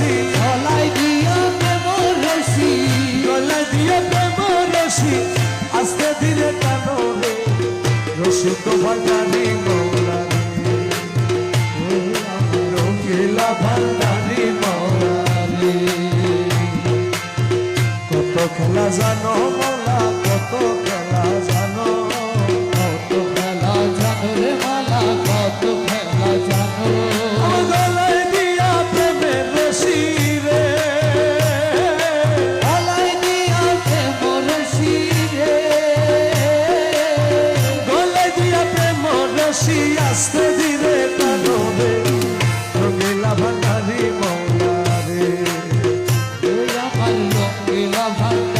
রসি গলাই দিয়া প্রেম রসি গলাই দিয়া প্রেম রসি আস্তে ধীরে টানো রে? রসি তোমার গানে মৌলারে রঙ্গিলা ভান্ডারি মৌলারে কত খেলা জানো মোলা, কত খেলা জানো ভালো এলা ভালো।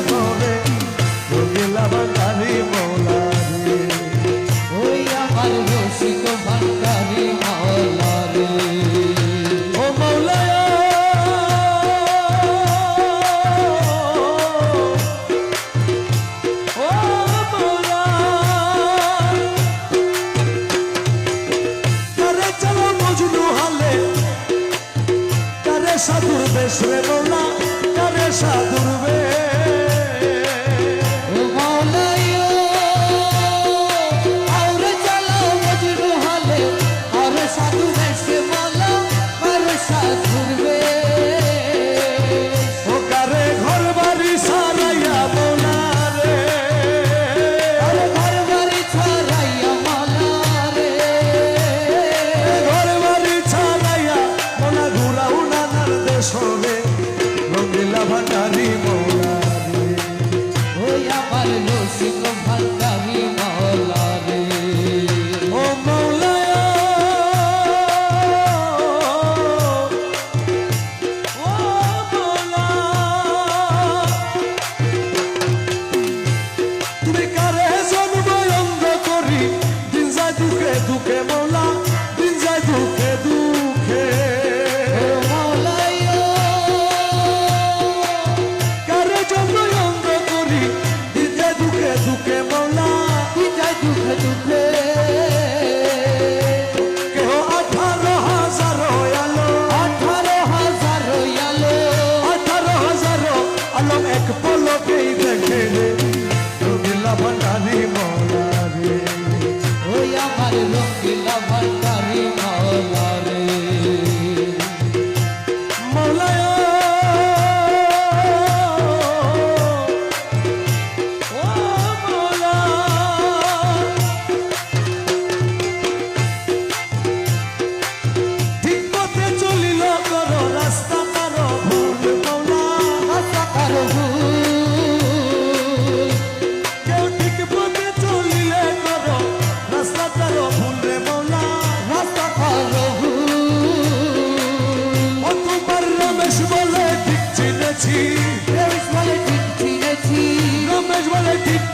হবে। বুঝলাম তারি মৌলা ওই আমার রসিক ভান্ডারি মৌলা ও মৌলা সাধুর বেশ রে মৌলা? কারে সাধুর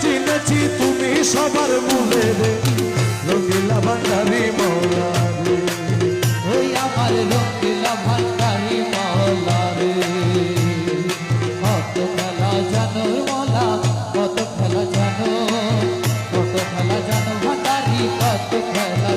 চিনেছি। তুমি সবার মনে রে। রঙিলা ভান্ডারি মৌলা রে ওই আমার রঙিলা ভান্ডারি মৌলা রে কত খেলা কত খেলা জানো, কত খেলা জানো ভান্ডারি, কত খেলা